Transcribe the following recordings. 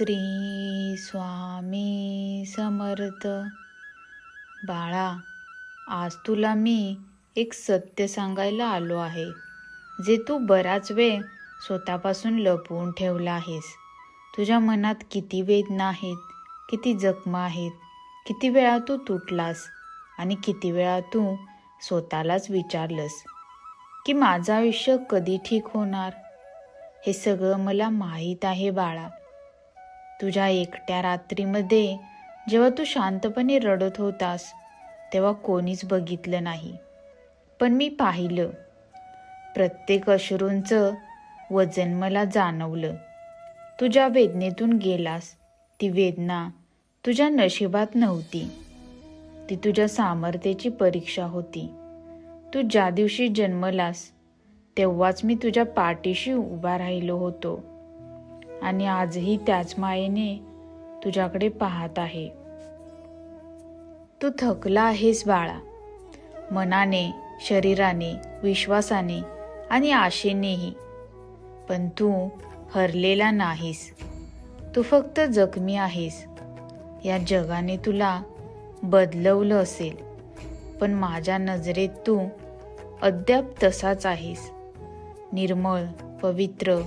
श्री स्वामी समर्थ. बाळा आज तुला मी एक सत्य सांगायला आलो आहे जे तू बराच वेळ स्वतःपासून लपवून ठेवला आहेस. तुझ्या मनात किती वेदना आहेत किती जखमा आहेत किती वेळा तू तुटलास आणि किती वेळा तू स्वतःलाच विचारलंस की माझं आयुष्य कधी ठीक होणार? हे सगळं मला माहीत आहे बाळा. तुझ्या एकट्या रात्रीमध्ये जेव्हा तू शांतपणे रडत होतास तेव्हा कोणीच बघितलं नाही. पण मी पाहिलं. प्रत्येक अश्रूंचं वजन मला जाणवलं. तुझ्या वेदनेतून गेलास. ती वेदना तुझ्या नशिबात नव्हती. ती तुझ्या सामर्थ्याची परीक्षा होती. तू ज्या दिवशी जन्मलास तेव्हाच मी तुझ्या पाठीशी उभा राहिलो होतो. आणि आजही त्याच मायेने तुझ्याकडे पाहत आहे. तू थकला आहेस बाळा. मनाने शरीराने विश्वासाने आणि आशेनेही. पण तू हरलेला नाहीस. तू फक्त जखमी आहेस. या जगाने तुला बदलवलं असेल. पण माझ्या नजरेत तू अद्याप तसाच आहेस. निर्मळ पवित्र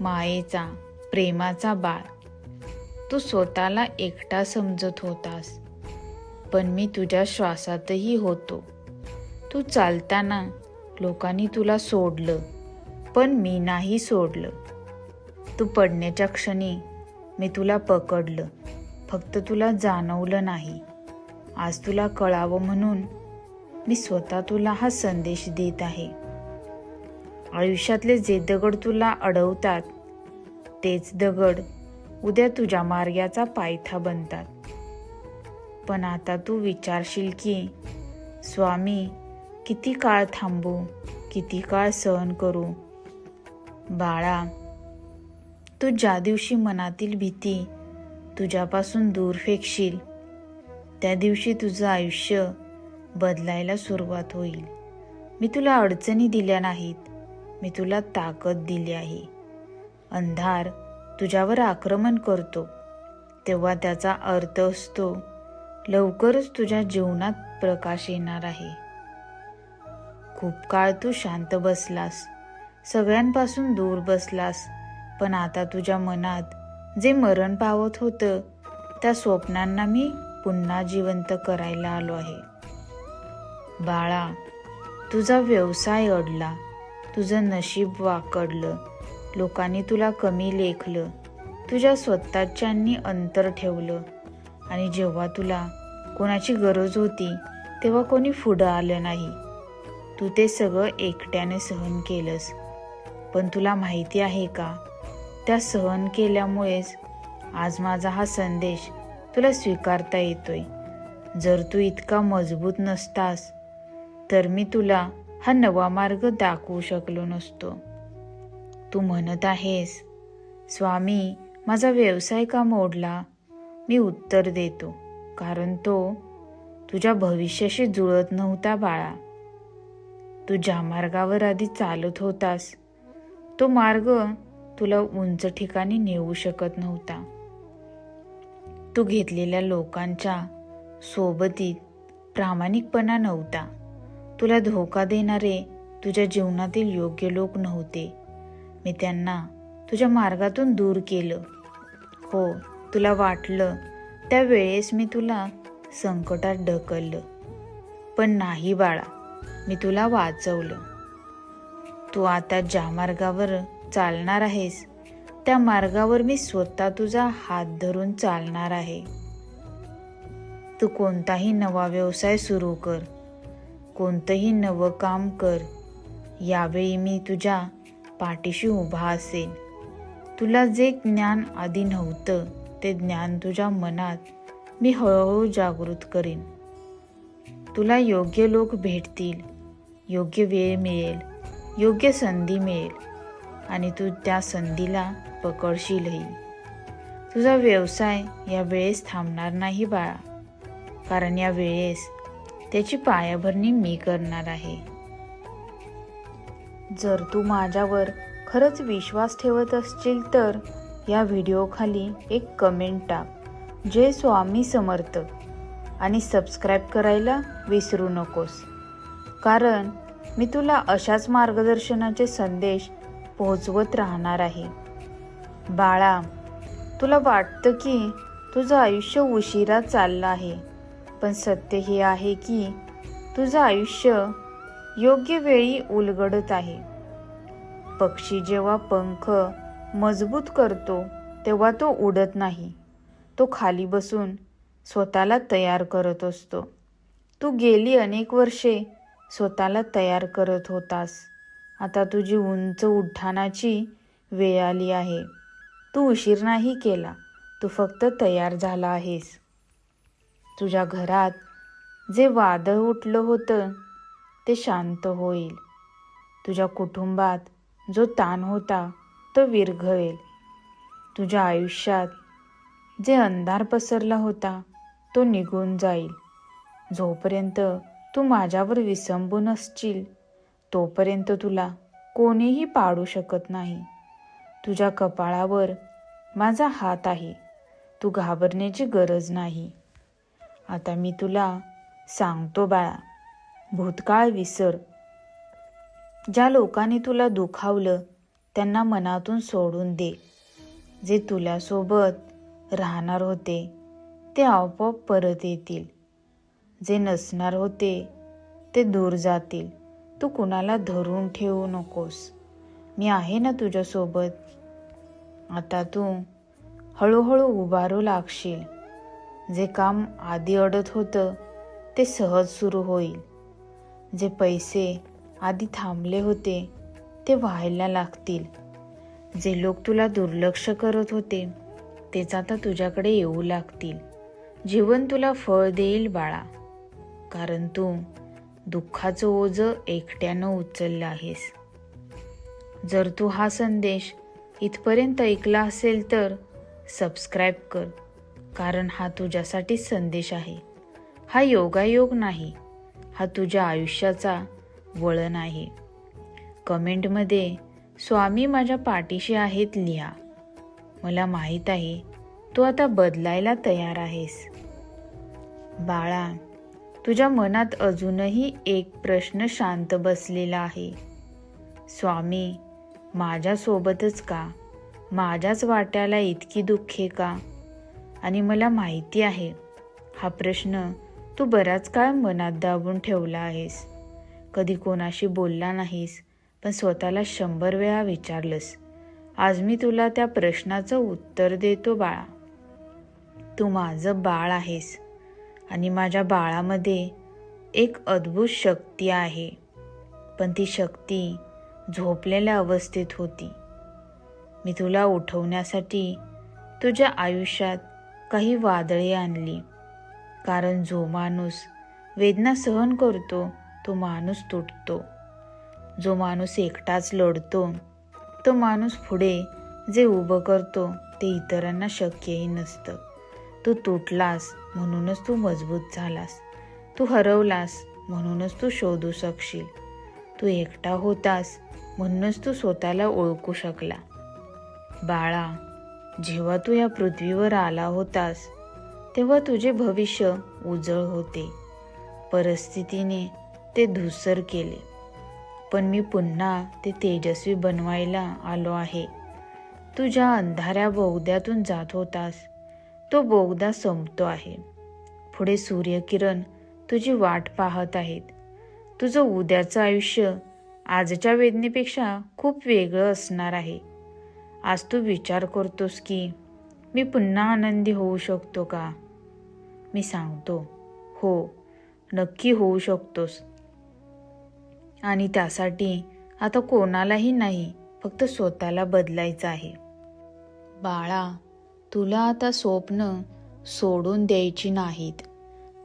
मायेचा. प्रेमाचा बाळ तू स्वतःला एकटा समजत होतास. पण मी तुझ्या श्वासातही होतो. तू चालताना लोकांनी तुला सोडलं पण मी नाही सोडलं. तू पडण्याच्या क्षणी मी तुला पकडलं फक्त तुला जाणवलं नाही. आज तुला कळावं म्हणून मी स्वतः तुला हा संदेश देत आहे. आयुष्यातले जे दगड तुला अडवतात तेच दगड उद्या तुझ्या मार्गाचा पायथा बनतात. पण आता तू विचारशील की स्वामी किती काळ थांबू किती काळ सहन करू? बाळा तू ज्या दिवशी मनातील भीती तुझ्यापासून दूर फेकशील त्या दिवशी तुझं आयुष्य बदलायला सुरुवात होईल. मी तुला अडचणी दिल्या नाहीत मी तुला ताकद दिली आहे. अंधार तुझ्यावर आक्रमण करतो. तेव्हा त्याचा अर्थ असतो लवकरच तुझ्या जीवनात प्रकाश येणार आहे. खूप काळ तू शांत बसलास. सगळ्यांपासून दूर बसलास. पण आता तुझ्या मनात जे मरण पावत होतं त्या स्वप्नांना मी पुन्हा जिवंत करायला आलो आहे. बाळा तुझा व्यवसाय अडला. तुझं नशीब वाकडलं. लोकांनी तुला कमी लेखलं तुझ्या स्वतःच्यांनी अंतर ठेवलं. आणि जेव्हा तुला कोणाची गरज होती तेव्हा कोणी पुढं आलं नाही. तू ते सगळं एकट्याने सहन केलंस. पण तुला माहिती आहे का त्या सहन केल्यामुळेच आज माझा हा संदेश तुला स्वीकारता येतोय. जर तू इतका मजबूत नसतास तर मी तुला हा नवा मार्ग दाखवू शकलो नसतो. तू म्हणत आहेस. स्वामी माझा व्यवसाय का मोडला? मी उत्तर देतो कारण तो तुझ्या भविष्याशी जुळत नव्हता बाळा. तू ज्या मार्गावर आधी चालत होतास तो मार्ग तुला उंच ठिकाणी नेऊ शकत नव्हता. तू घेतलेल्या लोकांच्या सोबतीत प्रामाणिकपणा नव्हता. तुला धोका देणारे तुझ्या जीवनातील योग्य लोक नव्हते. मी त्यांना तुझ्या मार्गातून दूर केलं. हो तुला वाटलं. त्यावेळेस मी तुला संकटात ढकललं. पण नाही बाळा मी तुला वाचवलं. तू आता ज्या मार्गावर चालणार आहेस त्या मार्गावर मी स्वतः तुझा हात धरून चालणार आहे. तू कोणताही नवा व्यवसाय सुरू कर. कोणतंही नवं काम कर. यावेळी मी तुझ्या पाठीशी उभा असेल तुला जे ज्ञान आधी नव्हतं ते ज्ञान तुझ्या मनात मी हळूहळू जागृत करीन. तुला योग्य लोक भेटतील योग्य वेळ मिळेल योग्य संधी मिळेल आणि तू त्या संधीला पकडशीलही. तुझा व्यवसाय या वेळेस थांबणार नाही बाळा कारण या वेळेस त्याची पायाभरणी मी करणार आहे. जर तू माझ्यावर खरंच विश्वास ठेवत असशील तर या व्हिडिओखाली एक कमेंट टाक. जय स्वामी समर्थ. आणि सबस्क्राईब करायला विसरू नकोस. कारण मी तुला अशाच मार्गदर्शनाचे संदेश पोहोचवत राहणार आहे. बाळा तुला वाटतं की तुझं आयुष्य उशिरा चाललं आहे. पण सत्य हे आहे की तुझं आयुष्य योग्य वेळी उलगडत आहे. पक्षी जेव्हा पंख मजबूत करतो तेव्हा तो उडत नाही. तो खाली बसून स्वतःला तयार करत असतो. तू गेली अनेक वर्षे स्वतःला तयार करत होतास. आता तुझी उंच उड्डाणाची वेळ आली आहे. तू उशीर नाही केला तू फक्त तयार झाला आहेस. तुझ्या घरात जे वादळ उठलं होतं ते शांत होईल. तुझ्या कुटुंबात जो ताण होता तो विरघळेल. तुझ्या आयुष्यात जे अंधार पसरला होता तो निघून जाईल. जोपर्यंत तू माझ्यावर विसंबून असशील तोपर्यंत तुला कोणीही पाडू शकत नाही. तुझ्या कपाळावर माझा हात आहे. तू घाबरण्याची गरज नाही. आता मी तुला सांगतो बाळा भूतकाळ विसर. ज्या लोकांनी तुला दुखावलं त्यांना मनातून सोडून दे. जे तुल्यासोबत राहणार होते ते आपोआप परत येतील. जे नसणार होते ते दूर जातील. तू कुणाला धरून ठेवू नकोस. मी आहे ना तुझ्यासोबत. आता तू हळूहळू उभारू लागशील. जे काम आधी अडत होतं ते सहज सुरू होईल. जे पैसे आधी थांबले होते ते व्हायला लागतील. जे लोक तुला दुर्लक्ष करत होते तेच आता तुझ्याकडे येऊ लागतील. जीवन तुला फळ देईल बाळा. कारण तू दुःखाचं ओझं एकट्यानं उचललं आहेस. जर तू हा संदेश इथपर्यंत ऐकला असेल तर सबस्क्राईब कर कारण हा तुझ्यासाठी संदेश आहे. हा योगायोग नाही. हा तुझ्या आयुष्याचा वळण आहे. कमेंटमध्ये स्वामी माझ्या पाठीशी आहेत लिहा. मला माहीत आहे तू आता बदलायला तयार आहेस. बाळा तुझ्या मनात अजूनही एक प्रश्न शांत बसलेला आहे. स्वामी माझ्यासोबतच का? माझ्याच वाट्याला इतकी दुःखे का? आणि मला माहिती आहे हा प्रश्न तू बराच काळ मनात दाबून ठेवला आहेस. कधी कोणाशी बोलला नाहीस पण स्वतःला शंभर वेळा विचारलंस. आज मी तुला त्या प्रश्नाचं उत्तर देतो बाळा. तू माझं बाळ आहेस आणि माझ्या बाळामध्ये एक अद्भुत शक्ती आहे. पण ती शक्ती झोपलेल्या अवस्थेत होती. मी तुला उठवण्यासाठी तुझ्या आयुष्यात काही वादळे आणली. कारण जो माणूस वेदना सहन करतो तो माणूस तुटतो. जो माणूस एकटाच लढतो तो माणूस पुढे जे उभं करतो ते इतरांना शक्यही नसतं. तू तुटलास म्हणूनच तू मजबूत झालास. तू हरवलास म्हणूनच तू शोधू शकशील. तू एकटा होतास म्हणूनच तू स्वतःला ओळखू शकला. बाळा जेव्हा तू या पृथ्वीवर आला होतास तेव्हा तुझे भविष्य उजळ होते. परिस्थितीने ते धुसर केले. पण मी पुन्हा ते तेजस्वी बनवायला आलो आहे. तुझ्या अंधाऱ्या बोगद्यातून जात होतास तो बोगदा संपतो आहे. पुढे सूर्यकिरण तुझी वाट पाहत आहेत. तुझं उद्याचं आयुष्य आजच्या वेदनेपेक्षा खूप वेगळं असणार आहे. आज तू विचार करतोस की मी पुन्हा आनंदी होऊ शकतो का? मी सांगतो. हो नक्की होऊ शकतोस. आणि त्यासाठी आता कोणालाही नाही फक्त स्वतःला बदलायचं आहे. बाळा तुला आता स्वप्न सोडून द्यायची नाहीत.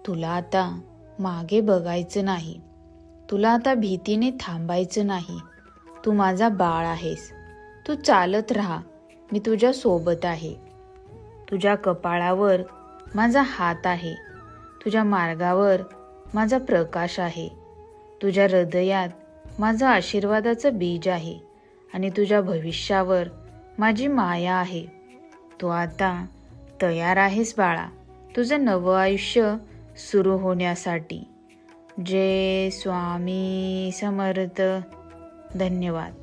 तुला आता मागे बघायचं नाही. तुला आता भीतीने थांबायचं नाही. तू माझा बाळ आहेस. तू चालत राहा. मी तुझ्या सोबत आहे. तुझ्या कपाळावर माझा हात आहे. तुझ्या मार्गावर माझा प्रकाश आहे. तुझ्या हृदयात माझं आशीर्वादाचं बीज आहे आणि तुझ्या भविष्यावर माझी माया आहे. तू आता तयार आहेस बाळा. तुझं नवं आयुष्य सुरू होण्यासाठी. जय स्वामी समर्थ. धन्यवाद.